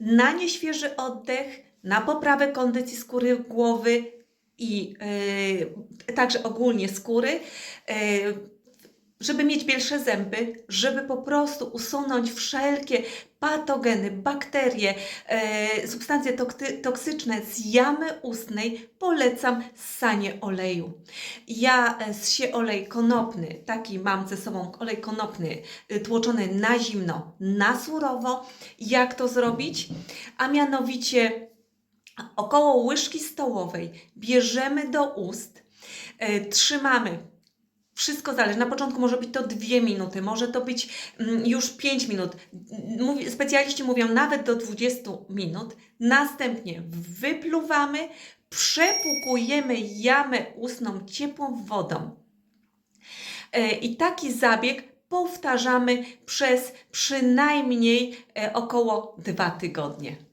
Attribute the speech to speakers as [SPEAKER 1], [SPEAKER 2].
[SPEAKER 1] na nieświeży oddech, na poprawę kondycji skóry głowy i yy, także ogólnie skóry, yy, żeby mieć bielsze zęby, żeby po prostu usunąć wszelkie patogeny, bakterie, e, substancje tokty, toksyczne z jamy ustnej, polecam ssanie oleju. Ja e, ssie olej konopny, taki mam ze sobą olej konopny, y, tłoczony na zimno, na surowo. Jak to zrobić? A mianowicie około łyżki stołowej bierzemy do ust, e, trzymamy wszystko zależy. Na początku może być to dwie minuty, może to być mm, już 5 minut. Mówi, specjaliści mówią nawet do 20 minut. Następnie wypluwamy, przepłukujemy jamę ustną ciepłą wodą. E, I taki zabieg powtarzamy przez przynajmniej e, około 2 tygodnie.